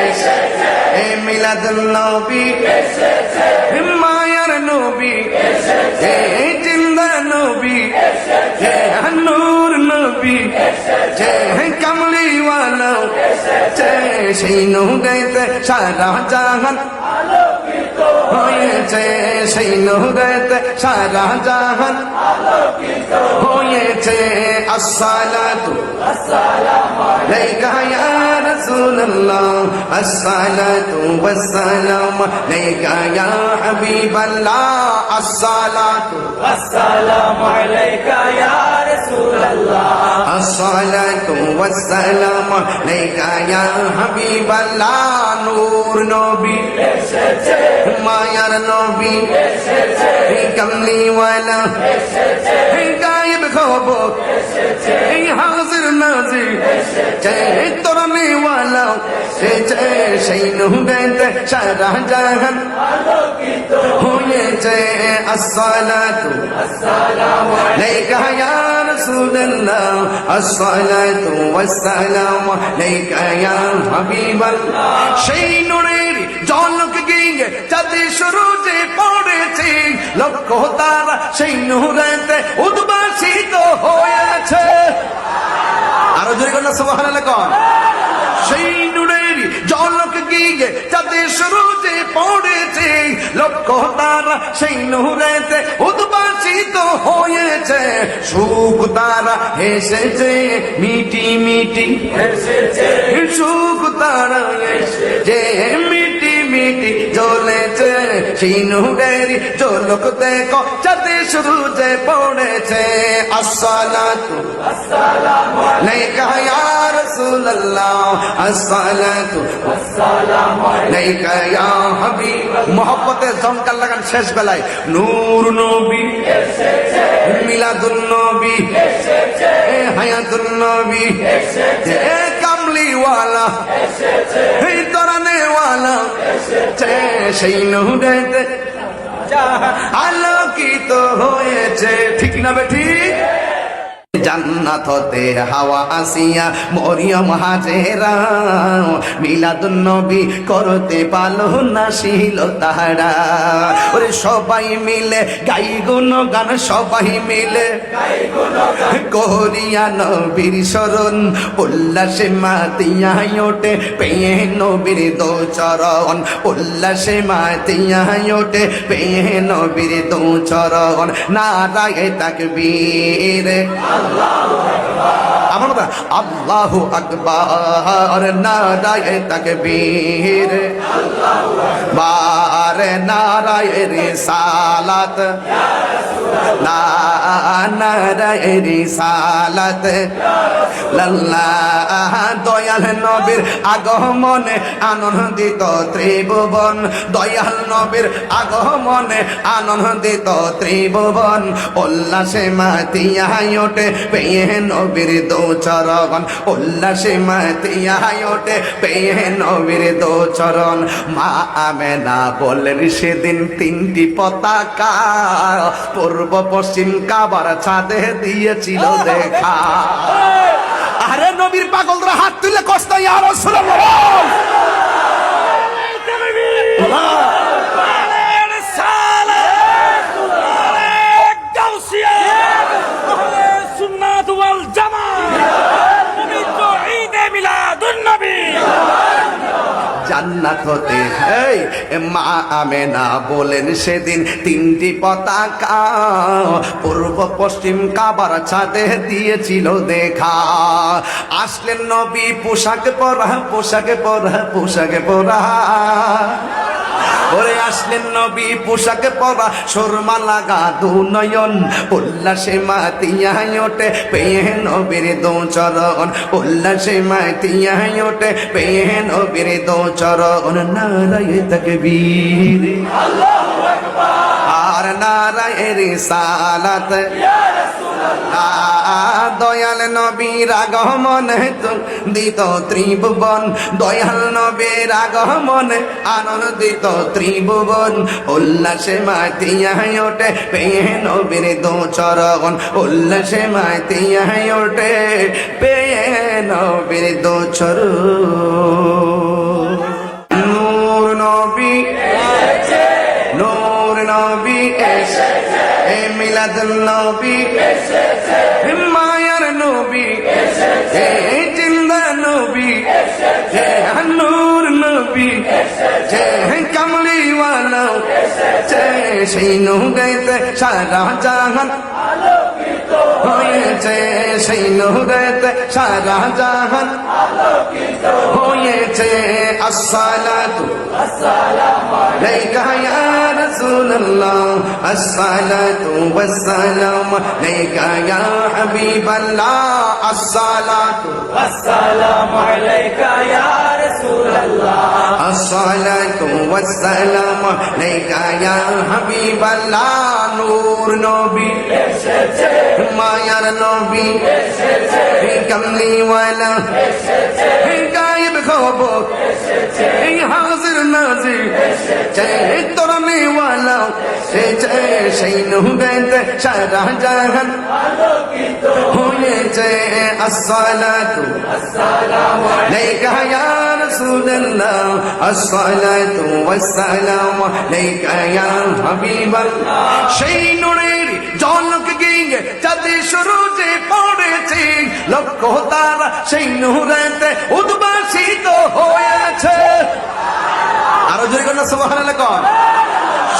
এসেছে হে মিলাদুল নবী এসেছে হে মায়ার নবী এসেছে হে জিন্দা নবী এসেছে হে নূর নবী এসেছে হে কামলিওয়ালা এসেছে সেই নূরেতে সারা জাহান আলোকিত হয়েছে, সেই নূরেতে সারা জাহান হয়েছে। আসসালাতু, আসসালামু আলাইকা ইয়া رسول الله الصلاة والسلام عليك يا حبيب الله الصلاة السلام عليك يا رسول الله الصلاة والسلام عليك يا حبيب الله نور نبي মায়ার নবী কমলি ওয়ালা গায়েব খবর এই হাজির নাজির, জয় তরনে ওয়ালা সে জয় সেই নুবেতে সারা জাহান। হয়েছে আসসালাতু, আলাইকা ইয়া রাসূলুল্লাহ, আসসালাতু ওয়াসসালামু আলাইকা ইয়া হাবিবাল্লাহ। সেই নূরের জলক গিয়ে চাঁদে সরুজে পড়েছে লক্ষ তারা সেই নূরেতে উদ্ভাসিত হয়েছে আরও জোরে করলে পড়েছে উদ্ভাসিত হয়েছে। সুখ তারা হেসেছে মিটি মিটি এসেছে সুখ তারা যে মিটি মিটি জ্বলেছে সেই ঝলক দেখো চাঁদে সরুজে পড়েছে, আসসালাতু লাইকা ইয়া রাসূলুল্লাহ, আসসালাতু লাইকা ইয়া হাবিব। মোহব্বতের জমকার লাগান শেষ বেলায়। নূর নবী মিলাদুন নবী এ হায়াতুন নবী কামলিওয়ালা তরানেওয়ালা সেই নূরেতে। আলোকিত হয়েছে ঠিক না বে ঠিক? জান্নাত হতে হাওয়া আসিয়া মরিয়ম হাজেরা মিলাদুন নবী করতে পালো না শিল তাহারা। ওরে সবাই মিলে গাই গুণ গান সবাই মিলে করিয়া নবীর শরণ। উল্লাসে মাতিয়া ওঠে পেয়ে নবীর দো চরণ। উল্লাসে মাতিয়া ওঠে পেয়ে নবীর দো চরণ। নারায় তাকবীর। আমার কথা আল্লাহ আকবার। নারায় তকবীর। বার নারায় রিসালাত। রিসালাত লাল্লাহ দয়াল নবীর আগমনে আনন্দিত ত্রিভুবন। দয়াল নবীর আগমনে আনন্দিত ত্রিভুবন। উল্লাসে মাতিয়া ওঠে পেয়ে নবীর দোচরণ। উল্লাসে মাতিয়া ওঠে পেয়ে নবীর দোচরণ। মা আমেনা বললেন সেদিন তিনটি পতাকা পূর্ব পশ্চিম কাবার ছাদে দিয়েছিল দেখা। আরে নবীর পাগলরা হাত তুলে জান্নাত হতে। এই, মা আমেনা বলেন সেদিন তিনটি পতাকা পূর্ব পশ্চিম কাবার ছাদে দিয়েছিল দেখা। আসলেন নবী পোশাক পরা পোশাক পরা পোশাক পরা। ওরে আসলেন নবী পোশাক পরা সুরমা লাগা দু নয়ন। উল্লাসে মাতিয়া ওঠে পেয়ে নবীর দো চরণ। উল্লাসে মাতিয়া ওঠে পেয়ে নবীর দো চরণ। নারায় তকবীর। আর নারায় রিসালাত। দয়াল নবীর আগমন দিত ত্রিভুবন। দয়াল নবীর আগমন আনন্দিত ত্রিভুবন। উল্লাসে মাতিয়া ওঠে পেয়ে নবীর দো চরণ। উল্লাসে মাতিয়া ওঠে পেয়ে নবীর দো চরণ। মিলাদুল নবী মায়ার নবী। এ জিন্দা নবী। এ নূর নবী। যে কমলিওয়ালা। যে সেই নূরেতে সারা জাহান। হয়েছে সেই নুরেতে সারা জাহান। হয়েছে আসসালাতু। আসসালাতু ওয়াসসালাম আলাইকা ইয়া হাবিবাল্লাহ আসসালাতু আসসালামু আলাইকা ইয়া রাসূলুল্লাহ আসসালাতু। ওয়াসসালাম। আলাইকা ইয়া হাবিবাল্লাহ নূর নবী। মায়ার নবী। কামলিওয়ালা গায়েব খবর। হাজির নাজির। চাই তোর নেওয়ালা এসেছে সেই নুবেতে সারা জাহান। হয়েছে আসসালাতু আসসালামু আলাইকা ইয়া রাসূলুল্লাহ, আসসালাতু ওয়াসসালামু আলাইকা ইয়া হাবিবাল্লাহ। সেই নূরের জলক গিয়ে যাতে শুরু যে পড়েছে লক্ষ্য তার সেই নুরেতে উদ্ভাসিত হয়েছে। আরও জোরে কন্যা সুবহানাল্লাহ কর।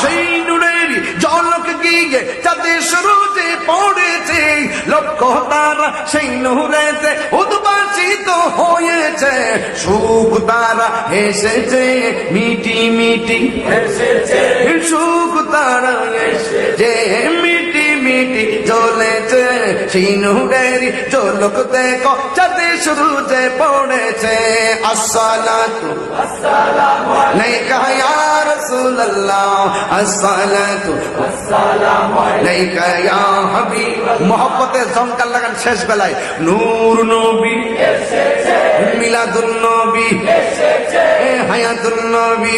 সেই নুরের জলক গিয়ে যাদের সরোজে পড়েছে। লক্ষ তারা সেই নুরেতে উদ্ভাসিত হয়েছে। সুখ তারা এসেছে মিটি মিটি এসেছে সুখ তারা এসেছে মিটি মিটি চলেছে সিনুরেরি চোলক দেখো যাতে শুরুতে পড়েছে। আসসালাতু নেই কাহ মহব্বতে জমকার লাগান শেষ বেলায়। নূর নবী মিলাদুল নবী হায়াতুল নবী